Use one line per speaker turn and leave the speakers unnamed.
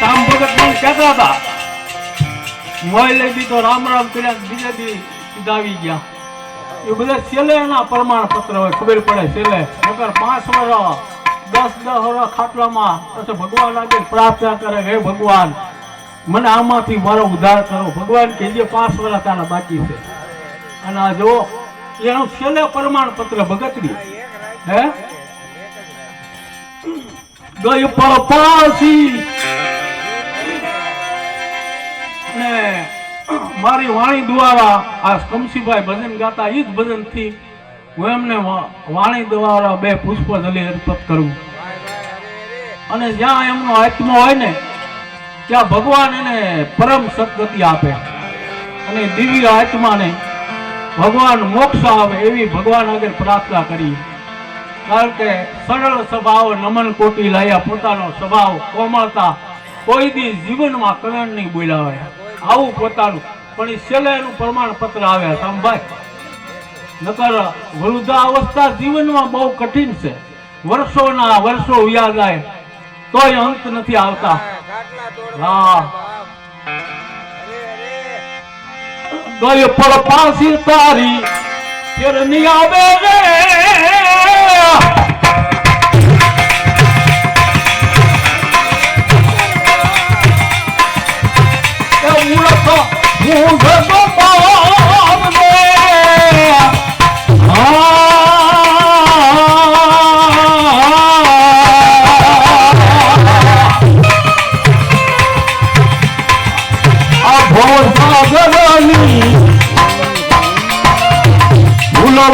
રામ ભગત મને હતા મોય લઈ દીધો રામ રામ કર્યા બીજે દી ગયા એ બધા છેલ્લે એના પ્રમાણપત્ર હોય ખબર પડે છેલ્લે નકર પાંચ વર્ષ દસ દસ વર્ષ ખાટલામાં પછી ભગવાન આગળ પ્રાર્થના કરે હે ભગવાન મને આમાંથી મારો ઉદ્ધાર કરો ભગવાન કે જે પાંચ વર્ષ તારા બાકી છે અને આ જો એનું છેલ્લે પ્રમાણપત્ર ભગતની હે ગઈ પરપાસી ને મારી વાણી દ્વારા આ કમસીભાઈ ભજન ગાતા એ જ ભજનથી હું એમને વાણી દ્વારા બે પુષ્પજલી અર્પણ કરું. અને જ્યાં એમનો આત્મા હોય ને, ત્યાં ભગવાન એને પરમ સદગતિ આપે. અને દિવ્ય આત્માને ભગવાન મોક્ષ આવે એવી ભગવાન આગળ પ્રાર્થના કરી કારણ સરળ સ્વભાવ નમન કોટી લાયા પોતાનો સ્વભાવ કોમળતા કોઈ દી જીવનમાં કલણ નહીં બોલ્યા આવું પોતાનું. પણ એ છેલ્લે એનું પ્રમાણપત્ર આવે સાંભાઈ નકર વૃદ્ધાવસ્થા જીવનમાં બહુ કઠિન છે. વર્ષોના વર્ષો વ્યા જાય તોય અંત નથી આવતા. હા. ગઈ પર પાસી તારી ફેર નહીં આવે રે. ભોળ ભાગવાની ભૂલો